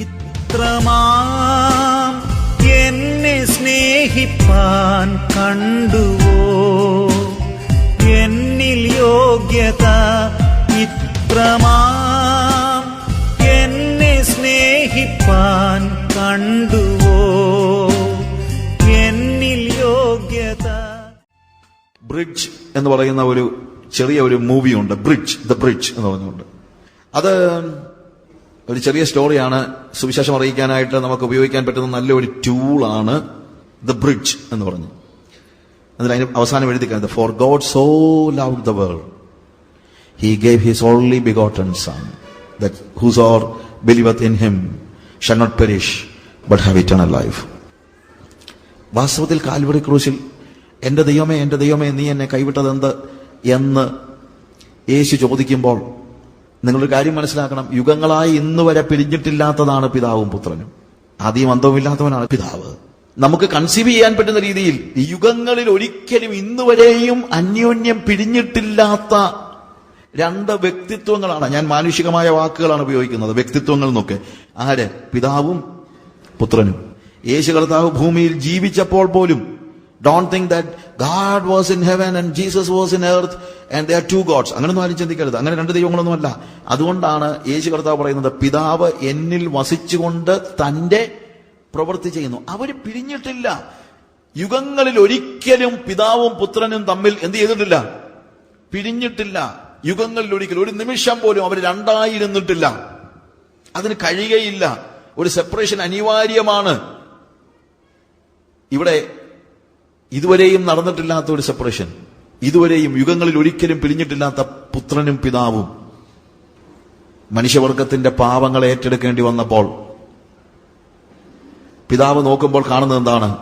ഇത്രമാം എന്നെ സ്നേഹിപ്പാൻ കണ്ടുവോ? എന്നിൽ യോഗ്യത ഇത്രമാം എന്നെ സ്നേഹിപ്പാൻ കണ്ടുവോ? എന്നിൽ യോഗ്യത ബ്രിഡ്ജ് എന്ന് പറയുന്ന ഒരു ചെറിയ ഒരു മൂവിയുണ്ട് ബ്രിഡ്ജ് ദ ബ്രിഡ്ജ് എന്ന് പറഞ്ഞുകൊണ്ട്. അത് ഒരു ചെറിയ സ്റ്റോറിയാണ് സുവിശേഷം അറിയിക്കാനായിട്ട് നമുക്ക് ഉപയോഗിക്കാൻ പറ്റുന്ന നല്ലൊരു ടൂളാണ് ദ ബ്രിഡ്ജ് എന്ന് പറഞ്ഞു. അതിൽ അതിന് അവസാനം എഴുതിക്കുന്നത് for God so love the world he gave his only begotten son that whosoever believe in him shall not perish but have eternal life വാസ്തവത്തിൽ കാൽവറി ക്രൂശിൽ എന്റെ ദൈവമേ എന്റെ ദൈവമേ നീ എന്നെ കൈവിട്ടതെന്ത് എന്ന് യേശു ചോദിക്കുമ്പോൾ നിങ്ങളൊരു കാര്യം മനസ്സിലാക്കണം. യുഗങ്ങളായി ഇന്ന് വരെ പിരിഞ്ഞിട്ടില്ലാത്തതാണ് പിതാവും പുത്രനും. ആദ്യം അന്തവുമില്ലാത്തവനാണ് പിതാവ്. നമുക്ക് കൺസീവ് ചെയ്യാൻ പറ്റുന്ന രീതിയിൽ യുഗങ്ങളിൽ ഒരിക്കലും ഇന്ന് വരെയും അന്യോന്യം പിരിഞ്ഞിട്ടില്ലാത്ത രണ്ട് വ്യക്തിത്വങ്ങളാണ്. ഞാൻ മാനുഷികമായ വാക്കുകളാണ് ഉപയോഗിക്കുന്നത്. വ്യക്തിത്വങ്ങൾ എന്നൊക്കെ. ആര്? പിതാവും പുത്രനും. യേശു കർത്താവ് ഭൂമിയിൽ ജീവിച്ചപ്പോൾ പോലും don't think that God was in heaven and Jesus was in earth and there two gods അങ്ങനെയൊന്നും ആരും ചിന്തിക്കരുത്. അങ്ങനെ രണ്ട് ദൈവങ്ങളൊന്നുമല്ല. അതുകൊണ്ടാണ് യേശു കർത്താവ് പറയുന്നത് പിതാവ് എന്നിൽ വസിച്ചുകൊണ്ട് തന്റെ പ്രവൃത്തി ചെയ്യുന്നു. അവർ പിരിഞ്ഞിട്ടില്ല. യുഗങ്ങളിൽ ഒരിക്കലും പിതാവും പുത്രനും തമ്മിൽ എന്ത് ചെയ്തിട്ടില്ല? പിരിഞ്ഞിട്ടില്ല. യുഗങ്ങളിൽ ഒരിക്കലും ഒരു നിമിഷം പോലും അവർ രണ്ടായിരുന്നിട്ടില്ല. അതിന് കഴിയുകയില്ല. ഒരു സെപ്പറേഷൻ അനിവാര്യമാണ്. ഇവിടെ ഇതുവരെയും നടന്നിട്ടില്ലാത്ത ഒരു സെപ്പറേഷൻ ഇതുവരെയും യുഗങ്ങളിൽ ഒരിക്കലും പിരിഞ്ഞിട്ടില്ലാത്ത പുത്രനും പിതാവും മനുഷ്യവർഗത്തിന്റെ പാവങ്ങൾ ഏറ്റെടുക്കേണ്ടി വന്നപ്പോൾ പിതാവ് നോക്കുമ്പോൾ കാണുന്നത് എന്താണ്?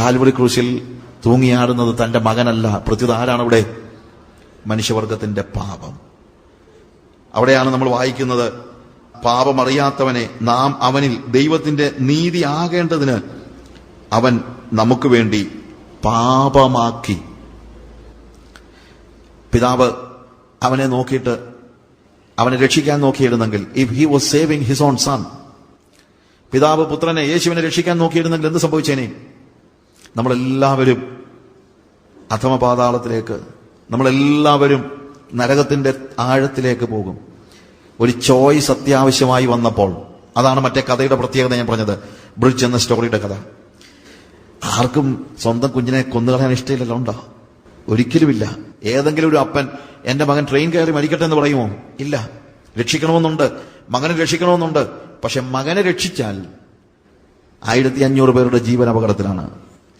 കാൽവറി ക്രൂശിൽ തൂങ്ങിയാടുന്നത് തന്റെ മകനല്ല. പ്രത്യുത ആരാണ് അവിടെ? മനുഷ്യവർഗത്തിന്റെ പാപം. അവിടെയാണ് നമ്മൾ വായിക്കുന്നത് പാപമറിയാത്തവനെ നാം അവനിൽ ദൈവത്തിന്റെ നീതി ആകേണ്ടതിന് അവൻ നമുക്ക് വേണ്ടി പാപമാക്കി. പിതാവ് അവനെ നോക്കിയിട്ട് അവനെ രക്ഷിക്കാൻ നോക്കിയിരുന്നെങ്കിൽ if he was saving his own son പിതാവ് പുത്രനെ യേശുവിനെ രക്ഷിക്കാൻ നോക്കിയിരുന്നെങ്കിൽ എന്ത് സംഭവിച്ചേനെ? നമ്മളെല്ലാവരും അധമപാതാളത്തിലേക്ക് നമ്മളെല്ലാവരും നരകത്തിന്റെ ആഴത്തിലേക്ക് പോകും. ഒരു ചോയ്സ് അത്യാവശ്യമായി വന്നപ്പോൾ അതാണ് മറ്റേ കഥയുടെ പ്രത്യേകത ഞാൻ പറഞ്ഞത്. ബ്രിഡ്ജ് എന്ന സ്റ്റോറിയുടെ കഥ. ആർക്കും സ്വന്തം കുഞ്ഞിനെ കൊന്നുകളയാൻ ഇഷ്ടമില്ലല്ലോ ഉണ്ടോ? ഒരിക്കലുമില്ല. ഏതെങ്കിലും ഒരു അപ്പൻ എന്റെ മകൻ ട്രെയിൻ കയറി മരിക്കട്ടെ എന്ന് പറയുമോ? ഇല്ല. രക്ഷിക്കണമെന്നുണ്ട്. മകനെ രക്ഷിക്കണമെന്നുണ്ട്. പക്ഷെ മകനെ രക്ഷിച്ചാൽ ആയിരത്തി അഞ്ഞൂറ് പേരുടെ ജീവൻ അപകടത്തിലാണ്.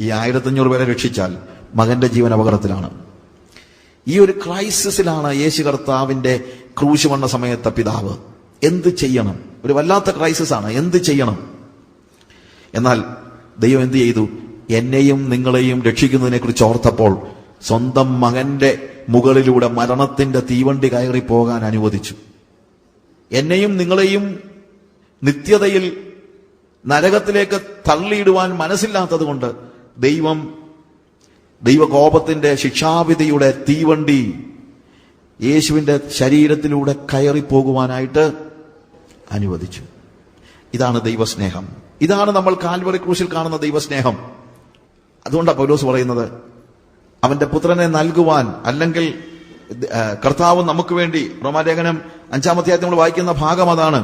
ഈ ആയിരത്തി അഞ്ഞൂറ് പേരെ രക്ഷിച്ചാൽ മകന്റെ ജീവൻ അപകടത്തിലാണ്. ഈ ഒരു ക്രൈസിസിലാണ് യേശു കർത്താവിന്റെ ക്രൂശ് വന്ന സമയത്തെ പിതാവ്. എന്ത് ചെയ്യണം? ഒരു വല്ലാത്ത ക്രൈസിസ് ആണ് എന്ത് ചെയ്യണം? എന്നാൽ ദൈവം എന്ത് ചെയ്തു? എന്നെയും നിങ്ങളെയും രക്ഷിക്കുന്നതിനെ കുറിച്ച് ഓർത്തപ്പോൾ സ്വന്തം മകന്റെ മുകളിലൂടെ മരണത്തിന്റെ തീവണ്ടി കയറി പോകാൻ അനുവദിച്ചു. എന്നെയും നിങ്ങളെയും നിത്യതയിൽ നരകത്തിലേക്ക് തള്ളിയിടുവാൻ മനസ്സില്ലാത്തത് കൊണ്ട് ദൈവം ദൈവകോപത്തിന്റെ ശിക്ഷാവിധിയുടെ തീവണ്ടി യേശുവിന്റെ ശരീരത്തിലൂടെ കയറി പോകുവാനായിട്ട് അനുവദിച്ചു. ഇതാണ് ദൈവസ്നേഹം. ഇതാണ് നമ്മൾ കാൽവറി ക്രൂശിൽ കാണുന്ന ദൈവസ്നേഹം. അതുകൊണ്ടാണ് പൗലോസ് പറയുന്നത് അവന്റെ പുത്രനെ നൽകുവാൻ അല്ലെങ്കിൽ കർത്താവ് നമുക്ക് വേണ്ടി റോമാലേഖനം അഞ്ചാമത്തെ നമ്മൾ വായിക്കുന്ന ഭാഗം അതാണ്.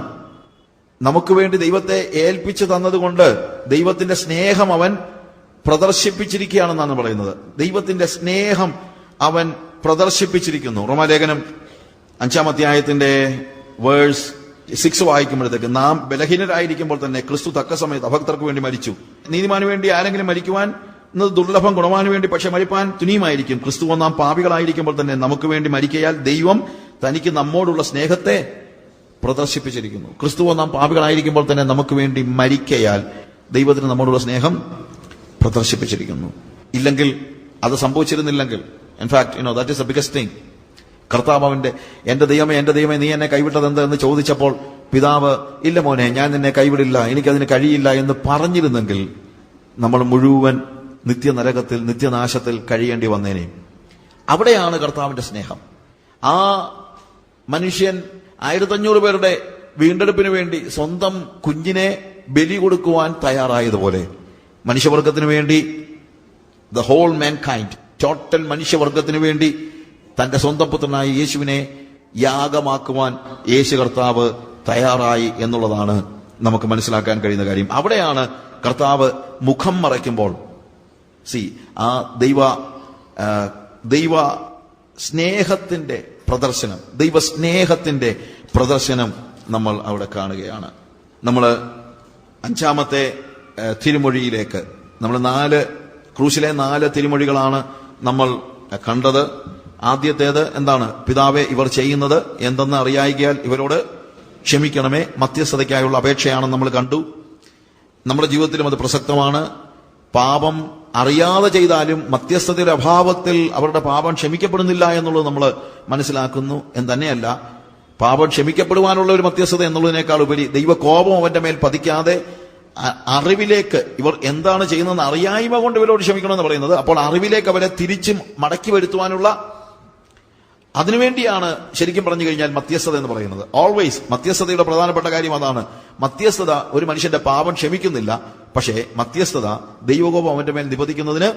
നമുക്ക് വേണ്ടി ദൈവത്തെ ഏൽപ്പിച്ചു തന്നതുകൊണ്ട് ദൈവത്തിന്റെ സ്നേഹം അവൻ പ്രദർശിപ്പിച്ചിരിക്കുകയാണെന്നാണ് പറയുന്നത്. ദൈവത്തിന്റെ സ്നേഹം അവൻ പ്രദർശിപ്പിച്ചിരിക്കുന്നു. റോമാലേഖനം അഞ്ചാം അധ്യായത്തിന്റെ വേഴ്സ് സിക്സ് വായിക്കുമ്പോഴത്തേക്ക് നാം ബലഹീനരായിരിക്കുമ്പോൾ തന്നെ ക്രിസ്തു തക്ക സമയത്ത് അഭക്തർക്ക് വേണ്ടി മരിച്ചു. നീതിമാന് വേണ്ടി ആരെങ്കിലും മരിക്കുവാൻ എന്നത് ദുർലഭം ഗുണവാന് വേണ്ടി പക്ഷെ മരിപ്പാൻ തുനിയുമായിരിക്കും. ക്രിസ്തു നാം പാപികളായിരിക്കുമ്പോൾ തന്നെ നമുക്ക് വേണ്ടി മരിക്കയാൽ ദൈവം തനിക്ക് നമ്മോടുള്ള സ്നേഹത്തെ പ്രദർശിപ്പിച്ചിരിക്കുന്നു. ക്രിസ്തു നാം പാപികളായിരിക്കുമ്പോൾ തന്നെ നമുക്ക് വേണ്ടി മരിക്കയാൽ ദൈവത്തിന് നമ്മോടുള്ള സ്നേഹം പ്രദർശിപ്പിച്ചിരിക്കുന്നു. ഇല്ലെങ്കിൽ അത് സംഭവിച്ചിരുന്നില്ലെങ്കിൽ in fact you know that is the biggest thing കർത്താവ് അവന്റെ എന്റെ ദൈവമേ എന്റെ ദൈവമേ നീ എന്നെ കൈവിട്ടത് എന്ത് എന്ന് ചോദിച്ചപ്പോൾ പിതാവ് ഇല്ല മോനെ ഞാൻ നിന്നെ കൈവിടില്ല എനിക്കതിന് കഴിയില്ല എന്ന് പറഞ്ഞിരുന്നെങ്കിൽ നമ്മൾ മുഴുവൻ നിത്യനരകത്തിൽ നിത്യനാശത്തിൽ കഴിയേണ്ടി വന്നേനെ. അവിടെയാണ് കർത്താവിന്റെ സ്നേഹം. ആ മനുഷ്യൻ ആയിരത്തഞ്ഞൂറ് പേരുടെ വീണ്ടെടുപ്പിന് വേണ്ടി സ്വന്തം കുഞ്ഞിനെ ബലി കൊടുക്കുവാൻ തയ്യാറായതുപോലെ മനുഷ്യവർഗത്തിന് വേണ്ടി the whole mankind total മനുഷ്യവർഗത്തിന് വേണ്ടി തന്റെ സ്വന്തം പുത്രനായ യേശുവിനെ യാഗമാക്കുവാൻ യേശു കർത്താവ് തയ്യാറായി എന്നുള്ളതാണ് നമുക്ക് മനസ്സിലാക്കാൻ കഴിയുന്ന കാര്യം. അവിടെയാണ് കർത്താവ് മുഖം മറയ്ക്കുമ്പോൾ സി ആ ദൈവ ദൈവ സ്നേഹത്തിന്റെ പ്രദർശനം ദൈവ സ്നേഹത്തിന്റെ പ്രദർശനം നമ്മൾ അവിടെ കാണുകയാണ്. നമ്മൾ അഞ്ചാമത്തെ തിരുമൊഴിയിലേക്ക് നമ്മൾ നാല് ക്രൂശിലെ നാല് തിരുമൊഴികളാണ് നമ്മൾ കണ്ടത്. ആദ്യത്തേത് എന്താണ്? പിതാവെ ഇവർ ചെയ്യുന്നത് എന്തെന്ന് അറിയായികയാൽ ഇവരോട് ക്ഷമിക്കണമേ. മധ്യസ്ഥതയ്ക്കായുള്ള അപേക്ഷയാണ് നമ്മൾ കണ്ടു. നമ്മുടെ ജീവിതത്തിലും അത് പ്രസക്തമാണ്. പാപം അറിയാതെ ചെയ്താലും മധ്യസ്ഥതയുടെ അഭാവത്തിൽ അവരുടെ പാപം ക്ഷമിക്കപ്പെടുന്നില്ല എന്നുള്ളത് നമ്മൾ മനസ്സിലാക്കുന്നു. എന്ന് തന്നെയല്ല പാപം ക്ഷമിക്കപ്പെടുവാനുള്ള ഒരു മധ്യസ്ഥത എന്നുള്ളതിനേക്കാൾ ഉപരി ദൈവകോപം അവന്റെ മേൽ പതിക്കാതെ അറിവിലേക്ക് ഇവർ എന്താണ് ചെയ്യുന്നതെന്ന് അറിയായ്മ കൊണ്ട് ഇവരോട് ക്ഷമിക്കണമെന്ന് പറയുന്നത്. അപ്പോൾ അറിവിലേക്ക് അവരെ തിരിച്ചും മടക്കി വരുത്തുവാനുള്ള അതിനുവേണ്ടിയാണ് ശരിക്കും പറഞ്ഞു കഴിഞ്ഞാൽ മധ്യസ്ഥത എന്ന് പറയുന്നത്. ഓൾവേസ് മധ്യസ്ഥതയുടെ പ്രധാനപ്പെട്ട കാര്യം അതാണ്. മധ്യസ്ഥത ഒരു മനുഷ്യന്റെ പാപം ക്ഷമിക്കുന്നില്ല. പക്ഷേ മധ്യസ്ഥത ദൈവകോപം അവന്റെ മേൽ നിപതിക്കുന്നതിന്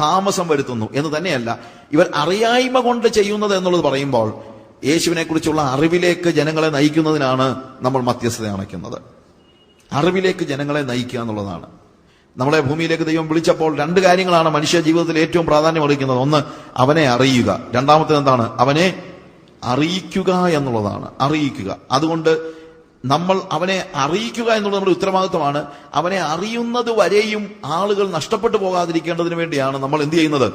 താമസം വരുത്തുന്നു എന്ന് തന്നെയല്ല. ഇവർ അറിയായ്മ കൊണ്ട് ചെയ്യുന്നത് എന്നുള്ളത് പറയുമ്പോൾ യേശുവിനെ കുറിച്ചുള്ള അറിവിലേക്ക് ജനങ്ങളെ നയിക്കുന്നതിനാണ് നമ്മൾ മധ്യസ്ഥത അണയ്ക്കുന്നത്. അറിവിലേക്ക് ജനങ്ങളെ നയിക്കുക എന്നുള്ളതാണ്. നമ്മളെ ഭൂമിയിലേക്ക് ദൈവം വിളിച്ചപ്പോൾ രണ്ട് കാര്യങ്ങളാണ് മനുഷ്യ ജീവിതത്തിൽ ഏറ്റവും പ്രാധാന്യം അർഹിക്കുന്നത്. ഒന്ന് അവനെ അറിയുക. രണ്ടാമത്തേത് എന്താണ് അവനെ അറിയിക്കുക എന്നുള്ളതാണ്. അറിയിക്കുക. അതുകൊണ്ട് നമ്മൾ അവനെ അറിയിക്കുക എന്നുള്ളത് നമ്മുടെ ഉത്തരവാദിത്വമാണ്. അവനെ അറിയുന്നത് വരെയും ആളുകൾ നഷ്ടപ്പെട്ടു പോകാതിരിക്കേണ്ടതിന് വേണ്ടിയാണ് നമ്മൾ എന്ത് ചെയ്യുന്നത്?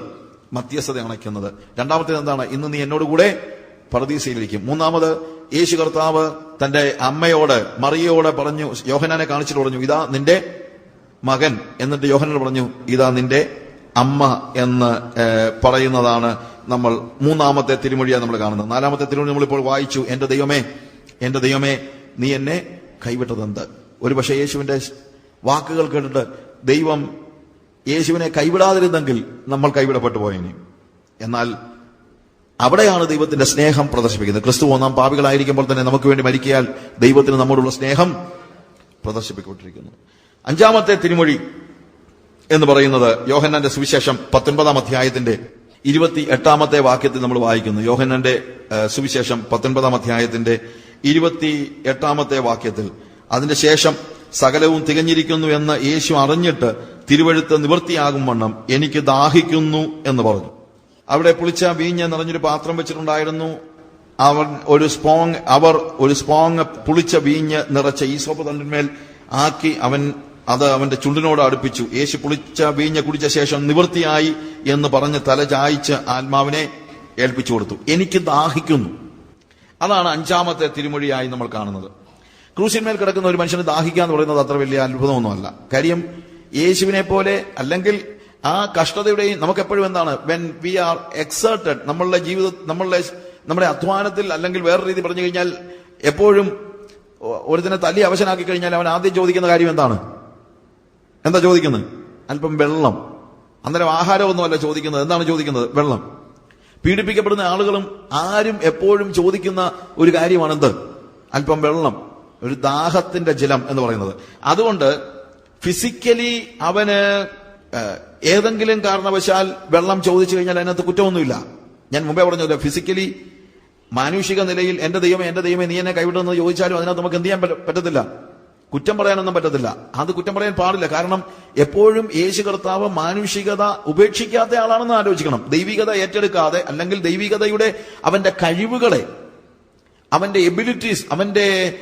മധ്യസ്ഥത അണയ്ക്കുന്നത്. രണ്ടാമത്തേത് എന്താണ്? ഇന്ന് നീ എന്നോട് കൂടെ പ്രതീക്ഷയിലിരിക്കും മൂന്നാമത് യേശു കർത്താവ് തന്റെ അമ്മയോട് മറിയയോട് പറഞ്ഞു യോഹനാനെ കാണിച്ചിട്ട് പറഞ്ഞു ഇതാ നിന്റെ മകൻ. എന്നിട്ട് യോഹനോട് പറഞ്ഞു ഇതാ നിന്റെ അമ്മ എന്ന് പറയുന്നതാണ് നമ്മൾ മൂന്നാമത്തെ തിരുമൊഴിയാണ് നമ്മൾ കാണുന്നത്. നാലാമത്തെ തിരുമൊഴി നമ്മളിപ്പോൾ വായിച്ചു. എന്റെ ദൈവമേ എന്റെ ദൈവമേ നീ എന്നെ കൈവിട്ടതെന്ത്? ഒരു പക്ഷേ യേശുവിന്റെ വാക്കുകൾ കേട്ടിട്ട് ദൈവം യേശുവിനെ കൈവിടാതിരുന്നെങ്കിൽ നമ്മൾ കൈവിടപ്പെട്ടു പോയേനെ. എന്നാൽ അവിടെയാണ് ദൈവത്തിന്റെ സ്നേഹം പ്രദർശിപ്പിക്കുന്നത്. ക്രിസ്തു ഒന്നാം പാപികളായിരിക്കുമ്പോൾ തന്നെ നമുക്ക് വേണ്ടി മരിക്കയാൽ ദൈവത്തിന് നമ്മോടുള്ള സ്നേഹം പ്രദർശിപ്പിക്കപ്പെട്ടിരിക്കുന്നു. അഞ്ചാമത്തെ തിരുമൊഴി എന്ന് പറയുന്നത് യോഹന്നാന്റെ സുവിശേഷം പത്തൊൻപതാം അധ്യായത്തിന്റെ ഇരുപത്തി എട്ടാമത്തെ വാക്യത്തിൽ നമ്മൾ വായിക്കുന്നു. യോഹന്നാന്റെ സുവിശേഷം പത്തൊൻപതാം അധ്യായത്തിന്റെ ഇരുപത്തി എട്ടാമത്തെ വാക്യത്തിൽ ശേഷം സകലവും തികഞ്ഞിരിക്കുന്നു എന്ന് യേശു അറിഞ്ഞിട്ട് തിരുവഴുത്ത് നിവൃത്തിയാകും വണ്ണം എനിക്ക് ദാഹിക്കുന്നു എന്ന് പറഞ്ഞു. അവിടെ പുളിച്ച വീഞ്ഞ് നിറഞ്ഞൊരു പാത്രം വെച്ചിട്ടുണ്ടായിരുന്നു. അവൻ ഒരു സ്പോങ് അവർ ഒരു സ്പോങ് പുളിച്ച വീഞ്ഞ് നിറച്ച ഈസോപ്പ് തണ്ടിന്മേൽ ആക്കി അവൻ അത് അവന്റെ ചുണ്ടിനോട് അടുപ്പിച്ചു. യേശു പുളിച്ച വീഞ്ഞ് കുടിച്ച ശേഷം നിവൃത്തിയായി എന്ന് പറഞ്ഞ് തല ചായ്ച്ച് ആത്മാവിനെ ഏൽപ്പിച്ചു കൊടുത്തു. എനിക്ക് ദാഹിക്കുന്നു. അതാണ് അഞ്ചാമത്തെ തിരുമൊഴിയായി നമ്മൾ കാണുന്നത്. ക്രൂശിന്മേൽ കിടക്കുന്ന ഒരു മനുഷ്യന് ദാഹിക്കുക എന്ന് പറയുന്നത് അത്ര വലിയ അത്ഭുതമൊന്നുമല്ല. കാര്യം യേശുവിനെ പോലെ അല്ലെങ്കിൽ ആ കഷ്ടതയുടെയും നമുക്ക് എപ്പോഴും എന്താണ്? വെൻ വി ആർ എക്സേർട്ടഡ് നമ്മളുടെ ജീവിത നമ്മളുടെ നമ്മുടെ അധ്വാനത്തിൽ അല്ലെങ്കിൽ വേറെ രീതി പറഞ്ഞു കഴിഞ്ഞാൽ എപ്പോഴും ഒരു ഒരുത്തിനെ തല്ലി അവശനാക്കി കഴിഞ്ഞാൽ അവൻ ആദ്യം ചോദിക്കുന്ന കാര്യം എന്താണ്? എന്താ ചോദിക്കുന്നത്? അല്പം വെള്ളം. അന്നേരം ആഹാരമൊന്നുമല്ല ചോദിക്കുന്നത്. എന്താണ് ചോദിക്കുന്നത്? വെള്ളം. പീഡിപ്പിക്കപ്പെടുന്ന ആളുകളും ആരും എപ്പോഴും ചോദിക്കുന്ന ഒരു കാര്യമാണെന്ത്? അല്പം വെള്ളം ഒരു ദാഹത്തിന്റെ ജലം എന്ന് പറയുന്നത്. അതുകൊണ്ട് ഫിസിക്കലി അവന് ഏതെങ്കിലും കാരണവശാൽ വെള്ളം ചോദിച്ചു കഴിഞ്ഞാൽ അതിനകത്ത് കുറ്റമൊന്നുമില്ല. ഞാൻ മുമ്പേ പറഞ്ഞല്ലോ ഫിസിക്കലി മാനുഷിക നിലയിൽ എന്റെ ദൈവമേ എന്റെ ദൈവമേ നീ എന്നെ കൈവിടുമെന്ന് ചോദിച്ചാലും അതിനകത്ത് നമുക്ക് എന്ത് ചെയ്യാൻ പറ്റത്തില്ല. കുറ്റം പറയാനൊന്നും പറ്റത്തില്ല. അത് കുറ്റം പറയാൻ പാടില്ല. കാരണം എപ്പോഴും യേശു കർത്താവ് മാനുഷികത ഉപേക്ഷിക്കാത്ത ആളാണെന്ന് ആലോചിക്കണം. ദൈവികത ഏറ്റെടുക്കാതെ അല്ലെങ്കിൽ ദൈവികതയുടെ അവന്റെ കഴിവുകളെ അവന്റെ എബിലിറ്റീസ് അവന്റെ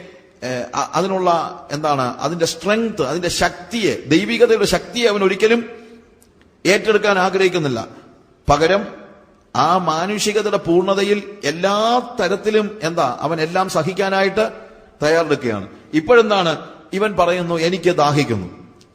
അതിനുള്ള എന്താണ് അതിന്റെ സ്ട്രെങ്ത് അതിന്റെ ശക്തിയെ ദൈവികതയുടെ ശക്തിയെ അവൻ ഒരിക്കലും ഏറ്റെടുക്കാൻ ആഗ്രഹിക്കുന്നില്ല. പകരം ആ മാനുഷികതയുടെ പൂർണതയിൽ എല്ലാ തരത്തിലും എന്താ അവൻ എല്ലാം സഹിക്കാനായിട്ട് തയ്യാറെടുക്കുകയാണ്. ഇപ്പോഴെന്താണ് ഇവൻ പറയുന്നു എനിക്ക് ദാഹിക്കുന്നു.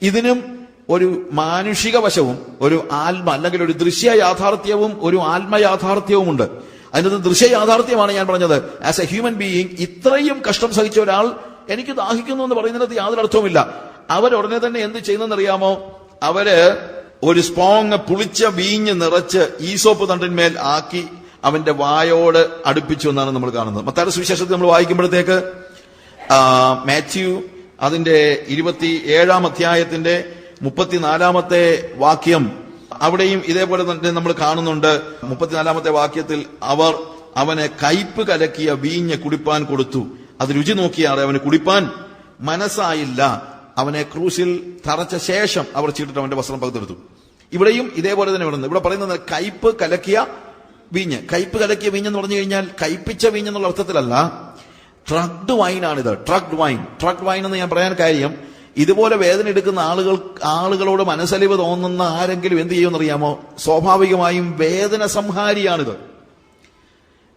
ഇതിനും ഒരു മാനുഷിക വശവും ഒരു ആത്മ അല്ലെങ്കിൽ ഒരു ദൃശ്യ യാഥാർത്ഥ്യവും ഒരു ആത്മ യാഥാർത്ഥ്യവും ഉണ്ട്. അതിനകത്ത് ദൃശ്യ യാഥാർത്ഥ്യമാണ് ഞാൻ പറഞ്ഞത്. ആസ് എ ഹ്യൂമൻ ബീയിങ് ഇത്രയും കഷ്ടം സഹിച്ച ഒരാൾ എനിക്ക് ദാഹിക്കുന്നു എന്ന് പറയുന്നതിനകത്ത് യാതൊരു അർത്ഥവുമില്ല. അവരുടനെ തന്നെ എന്ത് ചെയ്യുന്നറിയാമോ അവർ ഒരു സ്പോങ് പുളിച്ച വീഞ്ഞ് നിറച്ച് ഈസോപ്പ് തണ്ടിന്മേൽ ആക്കി അവന്റെ വായോട് അടുപ്പിച്ചു എന്നാണ് നമ്മൾ കാണുന്നത്. മത്താരുടെ സുവിശേഷത്തിൽ നമ്മൾ വായിക്കുമ്പോഴത്തേക്ക് മാത്യു അതിന്റെ ഇരുപത്തി ഏഴാം അധ്യായത്തിന്റെ മുപ്പത്തിനാലാമത്തെ വാക്യം അവിടെയും ഇതേപോലെ തന്നെ നമ്മൾ കാണുന്നുണ്ട്. മുപ്പത്തിനാലാമത്തെ വാക്യത്തിൽ അവർ അവനെ കയ്പ് കലക്കിയ വീഞ്ഞ് കുടിപ്പാൻ കൊടുത്തു. അത് രുചി നോക്കിയാറെ അവന് കുടിപ്പാൻ മനസ്സായില്ല. അവനെ ക്രൂശിൽ തറച്ച ശേഷം അവർ ചീട്ടിട്ട് അവന്റെ വസ്ത്രം പകുത്തെടുത്തു. ഇവിടെയും ഇതേപോലെ തന്നെ വരുന്നത് ഇവിടെ പറയുന്നത് കയ്പ് കലക്കിയ വീഞ്ഞ്. കയ്പ് കലക്കിയ വീഞ്ഞ് എന്ന് പറഞ്ഞു കഴിഞ്ഞാൽ കയ്പിച്ച വീഞ്ഞ് എന്നുള്ള അർത്ഥത്തിലല്ല. ട്രക്ഡ് വൈനാണിത് ട്രഗ്ഡ് വൈൻ ട്രക്ഡ് വൈൻ എന്ന് ഞാൻ പറയാൻ കാര്യം ഇതുപോലെ വേദന എടുക്കുന്ന ആളുകൾ ആളുകളോട് മനസ്സലിവ് തോന്നുന്ന ആരെങ്കിലും എന്ത് ചെയ്യുമെന്നറിയാമോ സ്വാഭാവികമായും വേദന സംഹാരിയാണിത്.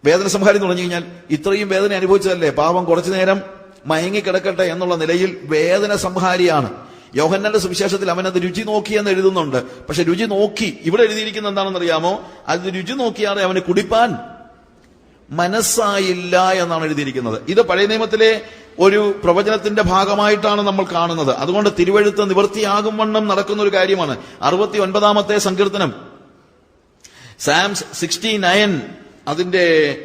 വേദന സംഹാരി എന്ന് പറഞ്ഞു കഴിഞ്ഞാൽ ഇത്രയും വേദന അനുഭവിച്ചതല്ലേ? പാവം കുറച്ചു നേരം മയങ്ങിക്കിടക്കട്ടെ എന്നുള്ള നിലയിൽ വേദന സംഹാരിയാണ്. യോഹന്നന്റെ സുവിശേഷത്തിൽ അവനത് രുചി നോക്കി എന്ന് എഴുതുന്നുണ്ട്. പക്ഷെ രുചി നോക്കി ഇവിടെ എഴുതിയിരിക്കുന്ന എന്താണെന്ന് അറിയാമോ അത് രുചി നോക്കിയാണ് അവന് കുടിപ്പാൻ മനസ്സായില്ല എന്നാണ് എഴുതിയിരിക്കുന്നത്. ഇത് പഴയ നിയമത്തിലെ ഒരു പ്രവചനത്തിന്റെ ഭാഗമായിട്ടാണ് നമ്മൾ കാണുന്നത്. അതുകൊണ്ട് തിരുവഴുത്ത് നിവൃത്തിയാകും വണ്ണം നടക്കുന്ന ഒരു കാര്യമാണ്. അറുപത്തി ഒൻപതാമത്തെ സങ്കീർത്തനം. സാംസ് സിക്സ്റ്റി നയൻ അതിന്റെ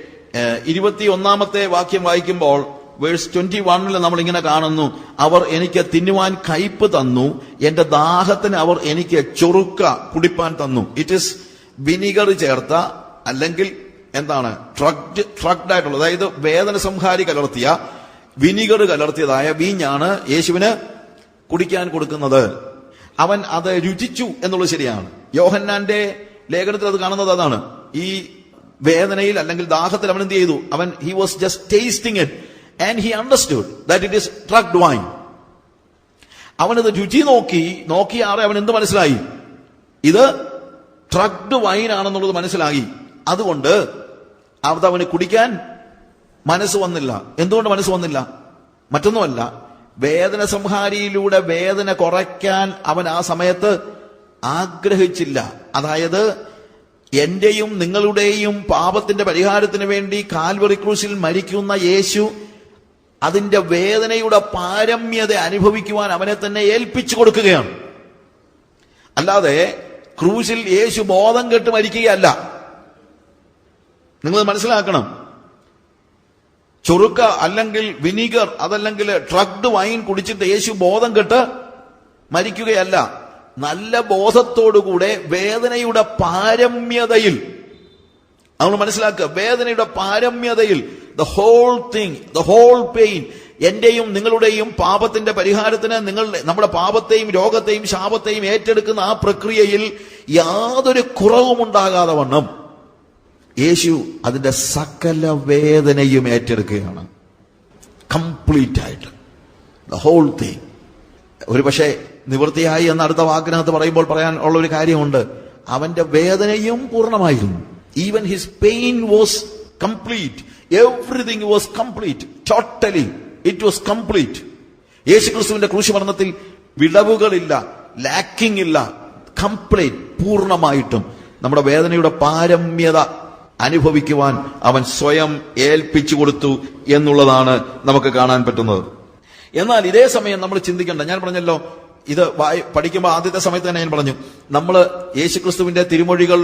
ഇരുപത്തി ഒന്നാമത്തെ വാക്യം വായിക്കുമ്പോൾ വേഴ്സ് ട്വന്റി വണ്ണിൽ നമ്മൾ ഇങ്ങനെ കാണുന്നു. അവർ എനിക്ക് തിന്നുവാൻ കയ്പ് തന്നു. എന്റെ ദാഹത്തിന് അവർ എനിക്ക് ചൊറുക്ക കുടിപ്പാൻ തന്നു. ഇറ്റ് ഇസ് വിനിഗർ ചേർത്ത അല്ലെങ്കിൽ എന്താണ്? ട്രഗ്ഡ് ട്രക്ഡ് ആയിട്ടുള്ള അതായത് വേദന സംഹാരി കലർത്തിയ വിനിഗർ കലർത്തിയതായ വീഞ്ഞാണ് യേശുവിന് കുടിക്കാൻ കൊടുക്കുന്നത്. അവൻ അത് രുചിച്ചു എന്നുള്ളത് ശരിയാണ്. യോഹന്നാന്റെ ലേഖനത്തിൽ അത് കാണുന്നത് അതാണ്. ഈ വേദനയിൽ അല്ലെങ്കിൽ ദാഹത്തിൽ അവൻ എന്ത് ചെയ്തു? അവൻ he was just tasting it and he understood that it is drugged wine അവനത് രുചി നോക്കി നോക്കിയാറെ അവൻ എന്ത് മനസ്സിലായി? ഇത് ട്രഗ്ഡ് വൈൻ ആണെന്നുള്ളത് മനസ്സിലായി. അതുകൊണ്ട് അത് കുടിക്കാൻ മനസ്സ് വന്നില്ല. എന്തുകൊണ്ട് മനസ്സ് വന്നില്ല? മറ്റൊന്നുമല്ല വേദന സംഹാരിയിലൂടെ വേദന കുറയ്ക്കാൻ അവൻ ആ സമയത്ത് ആഗ്രഹിച്ചില്ല. അതായത് എന്റെയും നിങ്ങളുടെയും പാപത്തിന്റെ പരിഹാരത്തിന് വേണ്ടി കാൽവറി ക്രൂശിൽ മരിക്കുന്ന യേശു അതിന്റെ വേദനയുടെ പാരമ്യത അനുഭവിക്കുവാൻ അവനെ തന്നെ ഏൽപ്പിച്ചു കൊടുക്കുകയാണ്. അല്ലാതെ ക്രൂശിൽ യേശു ബോധം കെട്ട് മരിക്കുകയല്ല. നിങ്ങൾ മനസ്സിലാക്കണം. ചൊറുക്ക അല്ലെങ്കിൽ വിനീഗർ അതല്ലെങ്കിൽ ട്രഗ്ഡ് വൈൻ കുടിച്ചിട്ട് യേശു ബോധം കെട്ട് മരിക്കുകയല്ല. നല്ല ബോധത്തോടുകൂടെ വേദനയുടെ പാരമ്യതയിൽ. നമ്മൾ മനസ്സിലാക്കുക വേദനയുടെ പാരമ്യതയിൽ the whole thing the whole pain എന്റെയും നിങ്ങളുടെയും പാപത്തിന്റെ പരിഹാരത്തിന് നിങ്ങൾ നമ്മുടെ പാപത്തെയും രോഗത്തെയും ശാപത്തെയും ഏറ്റെടുക്കുന്ന ആ പ്രക്രിയയിൽ യാതൊരു കുറവും ഉണ്ടാകാതെ വണ്ണം. യേശു അതിന്റെ സകല വേദനയും ഏറ്റെടുക്കുകയാണ്. കംപ്ലീറ്റ് ആയിട്ട് ദ ഹോൾ തിങ് ഒരു പക്ഷേ നിവൃത്തിയായി എന്ന അടുത്ത വാക്കിനകത്ത് പറയുമ്പോൾ പറയാൻ ഉള്ള ഒരു കാര്യമുണ്ട്. അവന്റെ വേദനയും പൂർണമായിരുന്നു. Even his pain was complete everything was complete totally it was complete യേശുക്രിസ്തുവിന്റെ ക്രൂശുമരണത്തിൽ വിടവുകളില്ല ലാക്കിംഗ് ഇല്ല. കംപ്ലീറ്റ് പൂർണമായിട്ടും. നമ്മുടെ വേദനയുടെ പാരമ്യത അനുഭവിക്കുവാൻ അവൻ സ്വയം ഏൽപ്പിച്ചു കൊടുത്തു എന്നുള്ളതാണ് നമുക്ക് കാണാൻ പറ്റുന്നത്. എന്നാൽ ഇതേ സമയം നമ്മൾ ചിന്തിക്കേണ്ട ഞാൻ പറഞ്ഞല്ലോ ഇത് പഠിക്കുമ്പോൾ ആദ്യത്തെ സമയത്ത് തന്നെ ഞാൻ പറഞ്ഞു നമ്മൾ യേശുക്രിസ്തുവിന്റെ തിരുമൊഴികൾ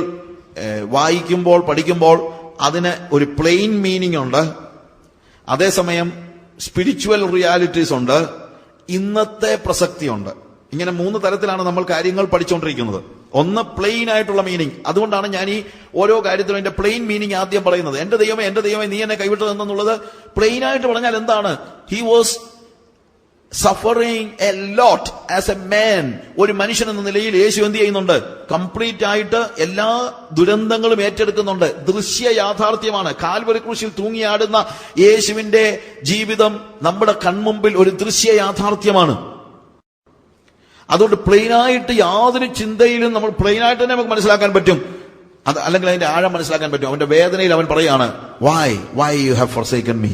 വായിക്കുമ്പോൾ പഠിക്കുമ്പോൾ അതിന് ഒരു പ്ലെയിൻ മീനിങ് ഉണ്ട്. അതേസമയം സ്പിരിച്വൽ റിയാലിറ്റീസ് ഉണ്ട്. ഇന്നത്തെ പ്രസക്തിയുണ്ട്. ഇങ്ങനെ മൂന്ന് തരത്തിലാണ് നമ്മൾ കാര്യങ്ങൾ പഠിച്ചുകൊണ്ടിരിക്കുന്നത് ഒന്ന് പ്ലെയിൻ ആയിട്ടുള്ള മീനിങ് അതുകൊണ്ടാണ് ഞാൻ ഈ ഓരോ കാര്യത്തിലും എന്റെ പ്ലെയിൻ മീനിങ് ആദ്യം പറയുന്നത്. എന്റെ ദൈവമേ എന്റെ ദൈവമേ നീ എന്നെ കൈവിട്ടത് എന്നുള്ളത് പ്ലെയിൻ ആയിട്ട് പറഞ്ഞാൽ എന്താണ്? He was suffering a lot as a man ഒരു മനുഷ്യൻ എന്ന നിലയിൽ യേശു എന്ത് ചെയ്യുന്നുണ്ട്? കംപ്ലീറ്റ് ആയിട്ട് എല്ലാ ദുരന്തങ്ങളും ഏറ്റെടുക്കുന്നുണ്ട്. ദൃശ്യ യാഥാർത്ഥ്യമാണ്. കാൽവരി കൃഷിയിൽ തൂങ്ങിയാടുന്ന യേശുവിന്റെ ജീവിതം നമ്മുടെ കൺമുമ്പിൽ ഒരു ദൃശ്യ യാഥാർത്ഥ്യമാണ്. അതുകൊണ്ട് പ്ലെയിനായിട്ട് യാതൊരു ചിന്തയിലും നമ്മൾ പ്ലെയിനായിട്ട് തന്നെ നമുക്ക് മനസ്സിലാക്കാൻ പറ്റും. അത് അല്ലെങ്കിൽ അതിന്റെ ആഴം മനസ്സിലാക്കാൻ പറ്റും. അവന്റെ വേദനയിൽ അവൻ പറയാണ് why why you have forsaken me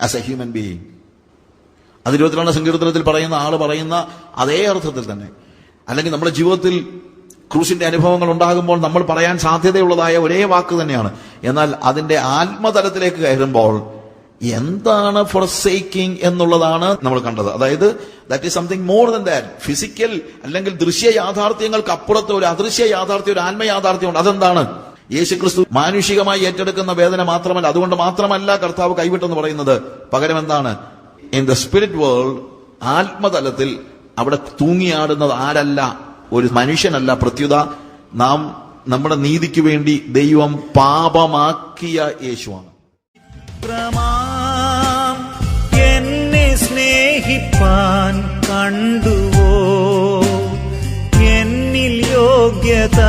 as a human being അത് ഇരുപത്തിരണ്ട് സങ്കീർത്തനത്തിൽ പറയുന്ന ആൾ പറയുന്ന അതേ അർത്ഥത്തിൽ തന്നെ. അല്ലെങ്കിൽ നമ്മുടെ ജീവിതത്തിൽ ക്രൂസിന്റെ അനുഭവങ്ങൾ ഉണ്ടാകുമ്പോൾ നമ്മൾ പറയാൻ സാധ്യതയുള്ളതായ ഒരേ വാക്ക് തന്നെയാണ്. എന്നാൽ അതിന്റെ ആത്മതലത്തിലേക്ക് കയറുമ്പോൾ എന്താണ് ഫോർ സേക്കിംഗ് എന്നുള്ളതാണ് നമ്മൾ കണ്ടത്. അതായത് that is something more than that physical അല്ലെങ്കിൽ ദൃശ്യ യാഥാർത്ഥ്യങ്ങൾക്ക് അപ്പുറത്ത് ഒരു അദൃശ്യ യാഥാർത്ഥ്യം ഒരു ആത്മ യാഥാർത്ഥ്യമുണ്ട് അതെന്താണ്? യേശുക്രിസ്തു മാനുഷികമായി ഏറ്റെടുക്കുന്ന വേദന മാത്രമല്ല അതുകൊണ്ട് മാത്രമല്ല കർത്താവ് കൈവിട്ടെന്ന് പറയുന്നത്. പകരം എന്താണ്? ഇൻ ദ സ്പിരിറ്റ് വേൾഡ് ആത്മതലത്തിൽ അവിടെ തൂങ്ങിയാടുന്നത് ആരല്ല? ഒരു മനുഷ്യനല്ല പ്രത്യുത. നാം നമ്മുടെ നീതിക്ക് വേണ്ടി ദൈവം പാപമാക്കിയ യേശുവാണ്. പ്രമാം ഗ്രഹിപ്പാൻ കണ്ടുവോ? എന്നിൽ യോഗ്യത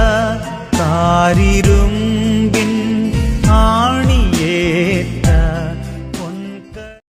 താരിരുമ്പിൻ ആ